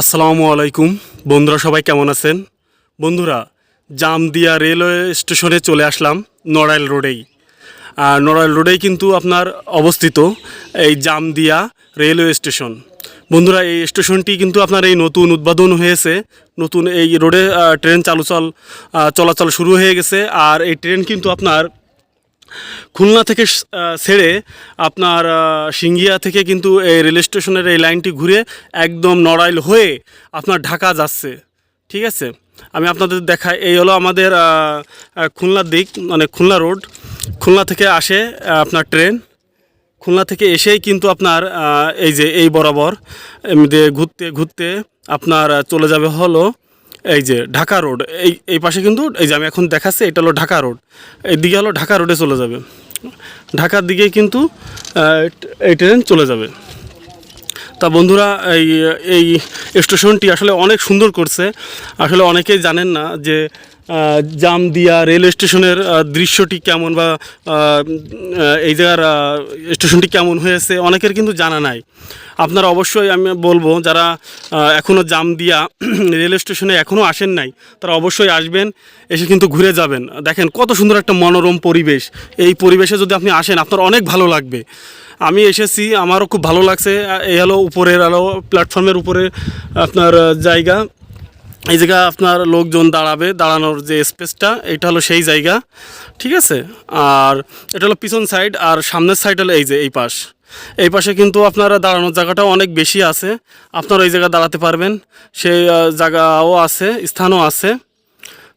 আসসালামু আলাইকুম। বন্ধুরা সবাই কেমন আছেন? বন্ধুরা, জামদিয়া রেলওয়ে স্টেশনে চলে আসলাম নড়াইল রোডেই। আর নড়াইল রোডেই কিন্তু আপনার অবস্থিত এই জামদিয়া রেলওয়ে স্টেশন। বন্ধুরা, এই স্টেশনটি কিন্তু আপনার এই নতুন উদ্বোধন হয়েছে। নতুন এই রোডে ট্রেন চালুচল চলাচল শুরু হয়ে গেছে। আর এই ট্রেন কিন্তু আপনার খুলনা থেকে ছেড়ে আপনার সিঙ্গিয়া থেকে কিন্তু এই রেল স্টেশনের এই লাইনটি ঘুরে একদম নড়াইল হয়ে আপনার ঢাকা যাচ্ছে। ঠিক আছে? আমি আপনাদের দেখাই, এই হলো আমাদের খুলনার দিক মানে খুলনা রোড। খুলনা থেকে আসে আপনার ট্রেন। খুলনা থেকে এসেই কিন্তু আপনার এই যে এই বরাবর ঘুরতে ঘুরতে আপনার চলে যাবে হলো এই যে ঢাকা রোড, এই এই পাশে কিন্তু, এই যে আমি এখন দেখাচ্ছি, এটা হলো ঢাকা রোড। এই দিকে হলো ঢাকা রোডে চলে যাবে। ঢাকার দিকে কিন্তু এই ট্রেন চলে যাবে। তা বন্ধুরা, এই এই স্টেশনটি আসলে অনেক সুন্দর করছে। আসলে অনেকেই জানেন না যে জামদিয়া রেল স্টেশনের দৃশ্যটি কেমন বা এই জায়গার স্টেশনটি কেমন হয়েছে অনেকের কিন্তু জানা নাই। আপনারা অবশ্যই আমি বলব, যারা এখনও জামদিয়া রেল স্টেশনে এখনও আসেন নাই, তারা অবশ্যই আসবেন, এসে কিন্তু ঘুরে যাবেন। দেখেন কত সুন্দর একটা মনোরম পরিবেশ। এই পরিবেশে যদি আপনি আসেন, আপনার অনেক ভালো লাগবে। আমি এসেছি, আমারও খুব ভালো লাগছে এই হলো উপরের আলো প্ল্যাটফর্মের উপরে আপনার জায়গা। এই জায়গায় আপনার লোকজন দাঁড়াবে, দাঁড়ানোর যে স্পেসটা, এটা হলো সেই জায়গা, ঠিক আছে? আর এটা হলো পিছন সাইড আর সামনের সাইড হলো এই যে, এই পাশ। এই পাশে কিন্তু আপনারা দাঁড়ানোর জায়গাটাও অনেক বেশি আছে। আপনারা এই জায়গায় দাঁড়াতে পারবেন। সেই জায়গাও আছে, স্থানও আছে।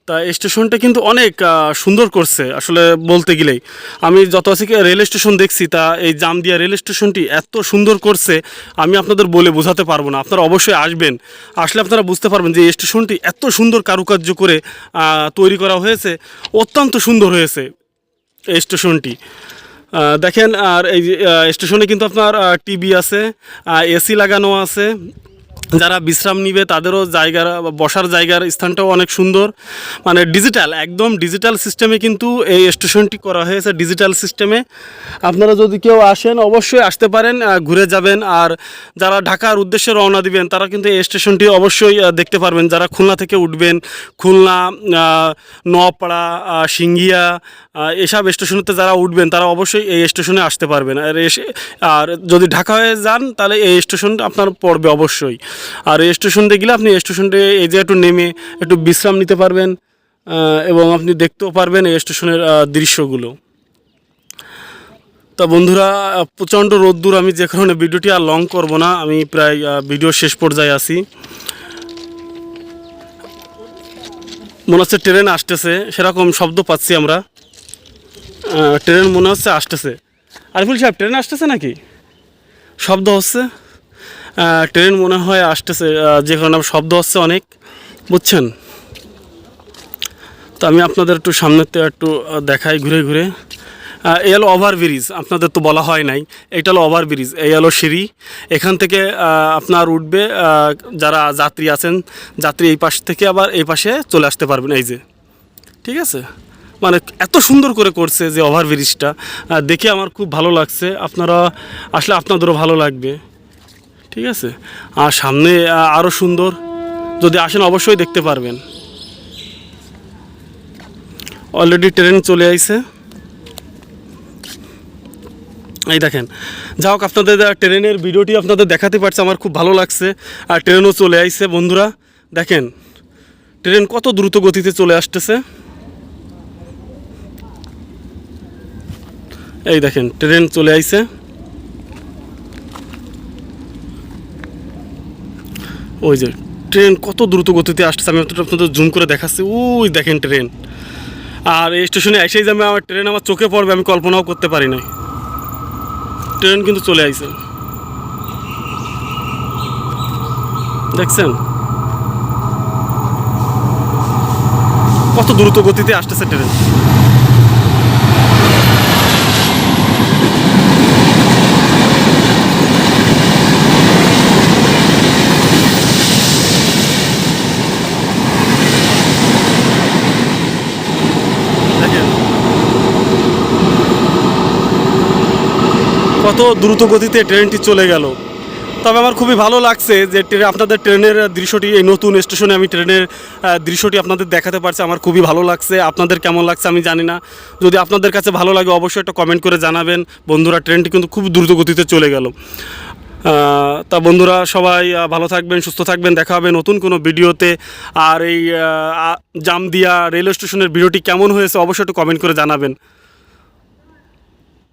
তা স্টেশনটা কিন্তু অনেক সুন্দর করছে আসলে বলতে গেলেই। আমি যত আছে কি রেল স্টেশন দেখছি, তা এই জামদিয়া রেল স্টেশনটি এত সুন্দর করছে, আমি আপনাদের বলে বোঝাতে পারব না। আপনারা অবশ্যই আসবেন। আসলে আপনারা বুঝতে পারবেন যে এই স্টেশনটি এত সুন্দর কারুকার্য করে তৈরি করা হয়েছে, অত্যন্ত সুন্দর হয়েছে এই স্টেশনটি। দেখেন, আর এই স্টেশনে কিন্তু আপনার টিভি আছে এসি লাগানো আছে যারা বিশ্রাম নিবে, তাদেরও জায়গার বসার জায়গার স্থানটাও অনেক সুন্দর। মানে ডিজিটাল একদম ডিজিটাল সিস্টেমে কিন্তু এই স্টেশনটি করা হয়েছে ডিজিটাল সিস্টেমে আপনারা যদি কেউ আসেন, অবশ্যই আসতে পারেন ঘুরে যাবেন। আর যারা ঢাকার উদ্দেশ্যে রওনা দিবেন, তারা কিন্তু এই স্টেশনটি অবশ্যই দেখতে পারবেন। যারা খুলনা থেকে উঠবেন, খুলনা নোয়াপাড়া সিঙ্গিয়া এসব স্টেশনেতে যারা উঠবেন, তারা অবশ্যই এই স্টেশনে আসতে পারবেন। আর এসে, আর যদি ঢাকা হয়ে যান, তাহলে এই স্টেশনটা আপনার পড়বে অবশ্যই। আর এই স্টেশনতে গেলে আপনি স্টেশনটে এই যে একটু নেমে একটু বিশ্রাম নিতে পারবেন এবং আপনি দেখতেও পারবেন এই স্টেশনের দৃশ্যগুলো। তা বন্ধুরা প্রচণ্ড রোদ্দুর, আমি যে কারণে ভিডিওটি আর লং করব না, আমি প্রায় ভিডিও শেষ পর্যায়ে আছি। মনে হচ্ছে ট্রেন আসতেছে, সেরকম শব্দ পাচ্ছি আমরা। ট্রেন মনে হচ্ছে আসতেছে। আরিফুল সাহেব, ট্রেন আসতেছে নাকি? শব্দ হচ্ছে। ট্রেন মনে হয় আসতেছে যে কারণে শব্দ হচ্ছে অনেক, বুঝছেন? তো আমি আপনাদের একটু সামনের থেকে একটু দেখাই ঘুরে ঘুরে। এই হলো ওভার ব্রিজ আপনাদের তো বলা হয় নাই। এটা হলো ওভার ব্রিজ এই হলো সিঁড়ি। এখান থেকে আপনার উঠবে যারা যাত্রী আছেন, যাত্রী এই পাশ থেকে আবার এই পাশে চলে আসতে পারবেন, এই যে। ঠিক আছে? মানে এত সুন্দর করে করছে যে ওভার ব্রিজটা দেখে আমার খুব ভালো লাগছে। আপনারা, আসলে আপনাদেরও ভালো লাগবে। ঠিক আছে? আর সামনে আরও সুন্দর। যদি আসেন অবশ্যই দেখতে পারবেন। অলরেডি ট্রেন চলে আইছে। এই দেখেন, যা হোক আপনাদের ট্রেনের ভিডিওটি আপনাদের দেখাতে পারছে, আমার খুব ভালো লাগছে। আর ট্রেনও চলে আইছে, বন্ধুরা। দেখেন ট্রেন কত দ্রুত গতিতে চলে আসতেছে। এই দেখেন ট্রেন চলে আইছে। ওই যে, ট্রেন কত দ্রুত গতিতে আসতেছে, আমি আপনাদের জুম করে দেখাচ্ছি। ওই দেখেন ট্রেন। আর এই স্টেশনে এসেই যে আমি আমার ট্রেন আমার চোখে পড়বে, আমি কল্পনাও করতে পারি নাই। ট্রেন কিন্তু চলে আইছে। দেখছেন? কত দ্রুত গতিতে আসতেছে ট্রেন দেখেন কত দ্রুত গতিতে ট্রেনটি চলে গেল। তবে আমার খুবই ভালো লাগছে যে ট্রেনে আপনাদের ট্রেনের দৃশ্যটি, এই নতুন স্টেশনে আমি ট্রেনের দৃশ্যটি আপনাদের দেখাতে পারছি, আমার খুবই ভালো লাগছে। আপনাদের কেমন লাগছে আমি জানি না। যদি আপনাদের কাছে ভালো লাগে অবশ্যই একটা কমেন্ট করে জানাবেন। বন্ধুরা, ট্রেনটি কিন্তু খুব দ্রুত গতিতে চলে গেল। তা বন্ধুরা, সবাই ভালো থাকবেন, সুস্থ থাকবেন। দেখা হবে নতুন কোনো ভিডিওতে। আর এই জামদিয়া রেলওয়ে স্টেশনের ভিডিওটি কেমন হয়েছে অবশ্যই একটু কমেন্ট করে জানাবেন।